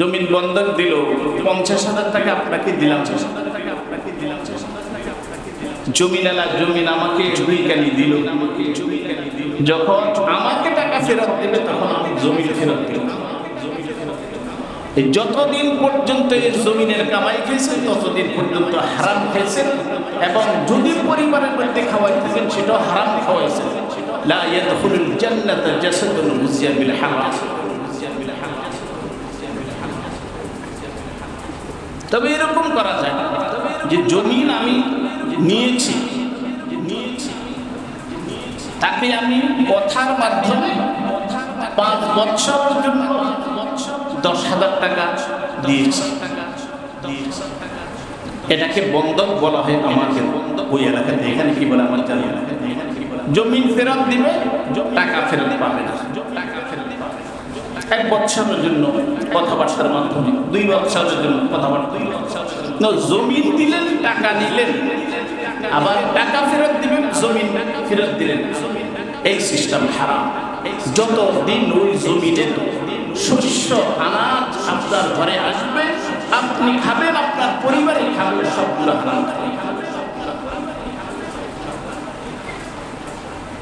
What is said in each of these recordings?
জমিন বন্ধক দিল, পঞ্চাশ হাজার টাকা আপনাকে দিলাম জমিনালা জমিন আমাকে চুরিকানি দিল। যখন আমাকে টাকা ফেরত দেবে, তখন আমি জমিন ফেরত দেব। যতদিন পর্যন্ত এই জমিনের কামাই খেয়েছেন, ততদিন পর্যন্ত হারাম খেয়েছেন এবং যদি পরিবারের মধ্যে খাওয়াই থাকেন, সেটাও হারাম খাওয়াইছেন। হারাম। তবে এরকম করা যায় যে জমিন আমি নিয়েছি, তাকে আমি কথার মাধ্যমে পাঁচ বছরের জন্য দশ হাজার টাকা দিয়েছি এটাকে বন্ধক বলা হয় আমাকে ওই এলাকাতে, এখানে কি বলে আমার জানি। জমিন ফেরত দিবে, টাকা ফেরত পাবে না। এক বছরের জন্য কথাবার্তার মাধ্যমে দুই বছরের জন্য কথাবার্তা না, জমিন দিলেন টাকা নিলেন। আবার টাকা ফেরত দিবেন জমিন ফেরত দিলেন। এই সিস্টেম হারাম। যত দিন ওই জমিনের শস্য আনাজ আপনার ঘরে আসবে আপনি খাবেন আপনার পরিবারে খাবেন সবগুলো হারাম খাবেন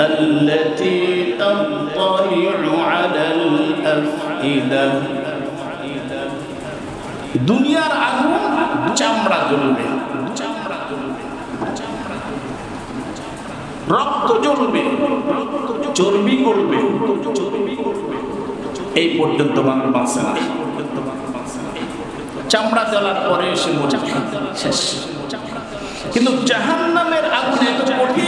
التي تطلع على الأفئدة দুনিয়ার আগুন চামড়া জ্বলবে রক্ত জ্বলবে চর্বি করবে এই পর্যন্ত মানুষ বাঁচে না চামড়া জ্বলার পরে এসে মরে শেষ কিন্তু জাহান্নামের আগুন এত কঠিন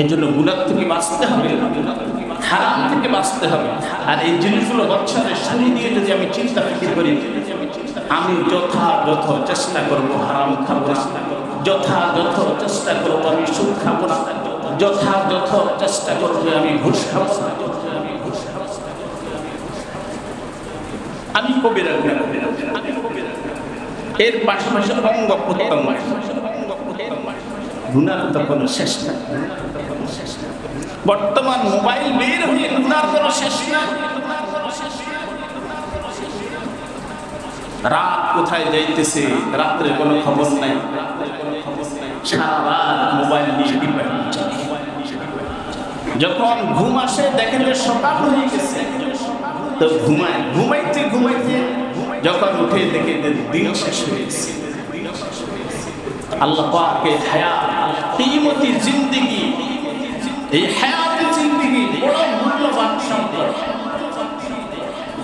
এই জন্য গুণার থেকে বাঁচতে হবে, হারাম থেকে বাঁচতে হবে। আর এই জিনিসগুলো বছরের শুরু দিয়ে যদি আমি চিন্তা ফিকির করি, আমি যথাযথ চেষ্টা করব হারাম খাব যথাযথ চেষ্টা করব আমি সুদ খাব না। যথাযথ চেষ্টা করব আমি ঘুষ খাব না। আমি কবিরা এর পাশাপাশি অঙ্গ প্রত্যঙ্গ। গুনার তো কোনো শেষ নাই। বর্তমান মোবাইল বের হয়ে গুনার কোনো শেষ রাত কোথায় যাইতেছে, রাত্রে কোনো খবর নাই। সারা মোবাইল নিয়ে যখন ঘুম আসে, দেখেন সকাল হয়ে গেছে। তো ঘুমায়, ঘুমাইতে ঘুমাইতে যখন উঠে দেখে দিন শেষ হয়ে গেছে। আল্লাহ পাকে হায়াত, কিমতি জিন্দিগি, এই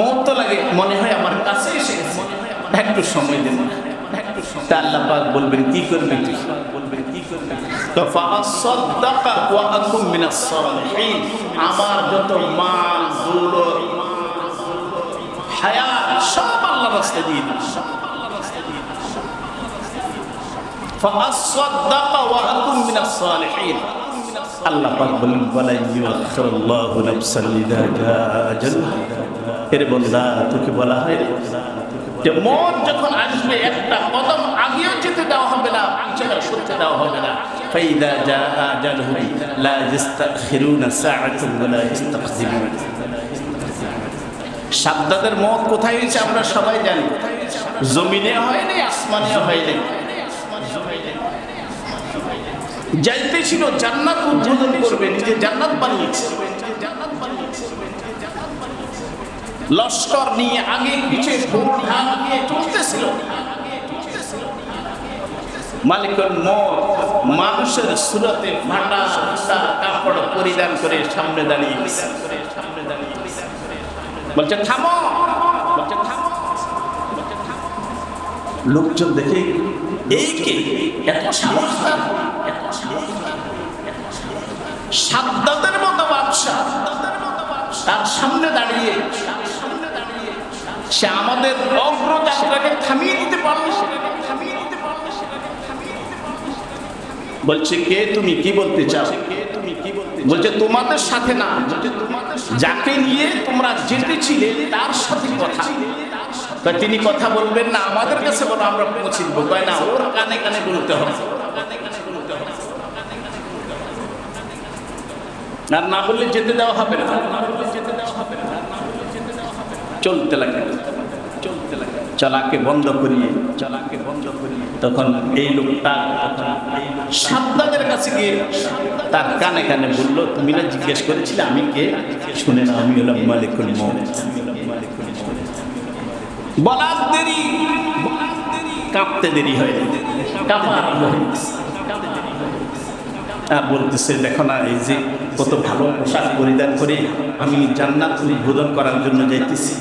মত লাগে, মনে হয় আমার কাছে এসে একটু সময় দেব একটু বলবেন, কি করবে তুই? কি করবে তো ফাসাদাকা আমার যত মা দৌলত, হায়াত, সব আল্লাহ রাস্তায় দিয়ে দিন। ফাসাদাকা ওয়া আকুম মিনাস সালিহিন আল্লাহ পাক বলেন বলাই ইউখিরুল্লাহু নাফসাল ইযা জাআ এর বন্দা তোকে বলা হয় যে যখন আসবে একটা আগেও যেতে দেওয়া হবে না দেওয়া হবে না। মত কোথায় হয়েছে আমরা সবাই জানি। জমিনে হয়নি, আসমানে হয়নি। যাইতে ছিল জান্নাত উদ্বোধন করবে, নিজে জান্নাত বানিয়েছে। লস্কর নিয়ে আগে পিছে নিয়ে চলতেছিল। মালিকুল মত মানুষের সুরতে ফাটা ফাটা কাপড় পরিধান করে সামনে দাঁড়িয়ে বলছে, থামো! বলছে, থামো! লোকজন দেখে, এই কে? এত সাহস তার? মতো ব্যবসা তার সামনে দাঁড়িয়ে সে আমাদের অগ্রযাত্রাকে থামিয়ে দিতে পারল বলছে কে তুমি কি বলতে চাও? বলছে তোমাদের সাথে না। যাকে নিয়ে তোমরা যেতেছিলে তার সাথে কথা। তিনি কথা। বলবেন না আমাদের কাছে বলো আমরা পৌঁছে দিব। কয় না? ওর কানে কানে বলতে হবে। আর না বললে যেতে দেওয়া হবে না। চলতে লাগে চলতে লাগে চালাকে বন্ধ করিয়ে, চালাকে বন্ধ করিয়ে, তখন এই লোকটা সাদ্দাদের কাছে গিয়ে তার কানে কানে বলল, তুমি না জিজ্ঞেস করেছিলে আমি কে? শুনে না আমি হলাম মালিকুল বলার দেরি, কাঁপতে দেরি হয়। কাঁপা আর বলতেছে, দেখো না, এই যে কত ভালো পোশাক পরিধান করে আমি জান্নাত উদ্বোধন করার জন্য যাইতেছি।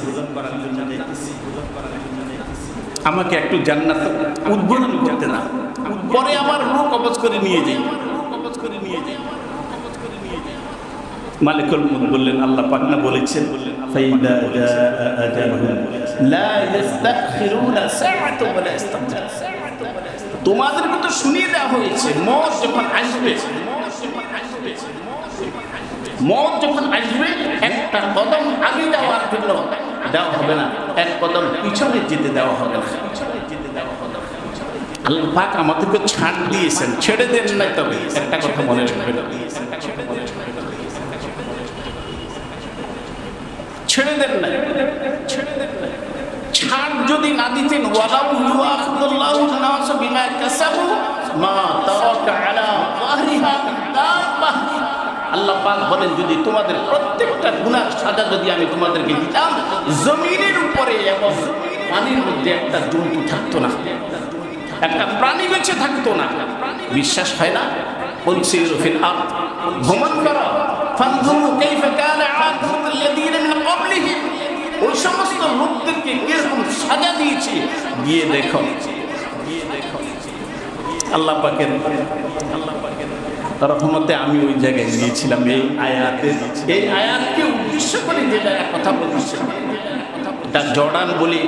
আমাকে একটু জান্নাত উদ্বোধন করতে না পরে আমার রূপ কবজ করে নিয়ে যাই। করে নিয়ে যাই মালিকুল মুলক বললেন আল্লাহ পাক না বলেছেন? ফাইদা জাআ আজালুহুম লা ইস্তাখিরুনা সাআতান ওয়া লা ইস্তাকদিরুন তোমাদেরকে তো শুনিয়ে দেওয়া হয়েছে মত যখন আসবে মত যখন আসবে একটা কদম আগে দেওয়ার জন্য দেওয়া হবে না। এক কদম পিছনে যেতে দেওয়া হবে না। আল্লাহ পাক আমাদেরকে ছাড় দিয়েছেন। ছেড়ে দেন নাই তবে। একটা কথা মনে রাখবেন। ছেড়ে দেন না ছেড়ে দেন না ছাড় যদি না দিতেন, ওয়ালাউ ইউআখিদুল্লাহু নাস বিমা কাসাবু মা তারাকা আলা আল্লাহ পাক বলেন, যদি তোমাদের প্রত্যেকটা গুণার সাজা যদি আমি তোমাদেরকে দিতাম, জমিনের উপরে এবং পানির মধ্যে একটা জন্তু থাকতো না। একটা প্রাণী বেঁচে থাকতো না। বিশ্বাস হয় না? বলছি রফিল আপ ভ্রমণ করো। ওই সমস্ত লোকদেরকে কীরকম সাজা দিয়েছি? গিয়ে দেখো। আল্লাহ পাকের আল্লাহ পাকের রহমতে আমি ওই জায়গায় গিয়েছিলাম এই আয়াতে এই আয়াতকে উদ্দেশ্য করে যে কথা বলছি এটা জর্ডান বলি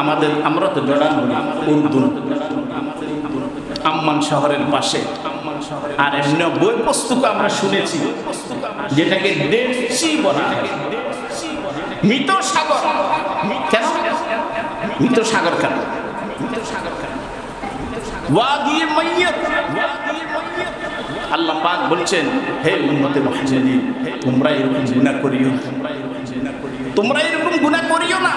আমাদের আমরা তো জর্ডান বলি উর্দুন আম্মান শহরের পাশে। আর এমনি বই পুস্তক আমরা শুনেছি যেটাকে ডেড সি বলা হয়। মৃত সাগর। কেন? মৃত সাগর কেন? আল্লাহ পাক বলছেন, হে উম্মতে তোমরা এরকম গুনাহ করিও তোমরা এরকম গুনাহ করিও না।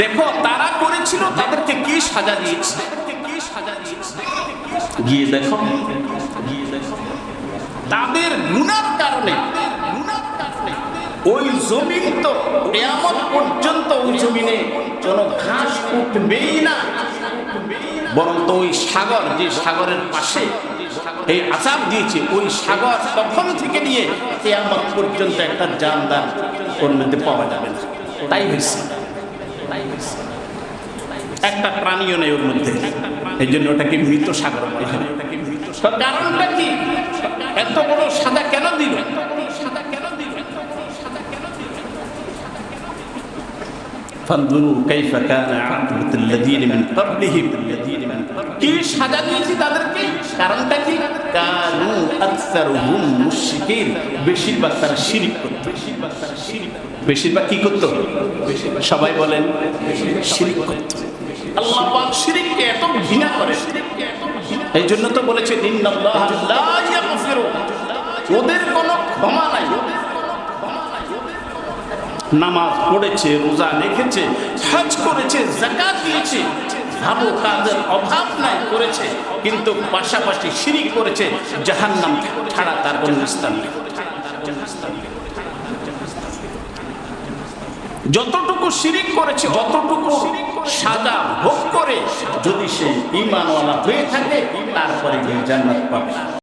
দেখো, তারা করেছিল, তাদেরকে কি সাজা দিয়েছে? গিয়ে দেখো। তাদের গুনার কারণে, ওই জমিন তো কেয়ামত পর্যন্ত ওই জমিনে কোনো ঘাস উঠবেই না। বরং তো ওই সাগর যে সাগরের পাশে এই আসাব দিয়েছে ওই সাগর তখন থেকে নিয়ে কেয়ামত পর্যন্ত একটা জানদার ওর মধ্যে পাওয়া যাবে না তাই হয়েছে তাই হয়েছে একটা প্রাণীও নেই ওর মধ্যে এই জন্য ওটাকে মৃত সাগর বলে তো কারণটা কি এত বড় সাদা কেন দিল সাদা কেন দিল فانظروا كيف كان عاقبة الذين من قبلهم الذين من সাজা দিয়েছি তাদেরকে? কারণটা কি? কানু আকসারুহুম মুশরিকিন। বেশিরভাগ তারা শিরিক করত। বেশিরভাগ কি করত? সবাই বলেন, শিরিক করত। আল্লাহ পাক শিরিককে এত ঘৃণা করে। এই জন্য তো বলেছে, ইন্নাল্লাহ লা ইয়াগফিরু। ওদের কোনো ক্ষমা নাই। নামাজ পড়েছে, রোজা রেখেছে, হজ করেছে জাকাত দিয়েছে। ভাবো অভাব নাই করেছে, কিন্তু পাশাপাশি সিঁড়ি করেছে ছাড়া তার অন্য স্থান যতটুকু শিরিক করেছে, অতটুকু সাজা ভোগ করে, যদি সে ইমানওয়ালা হয়ে থাকে, তারপরে জান্নাত পাবে।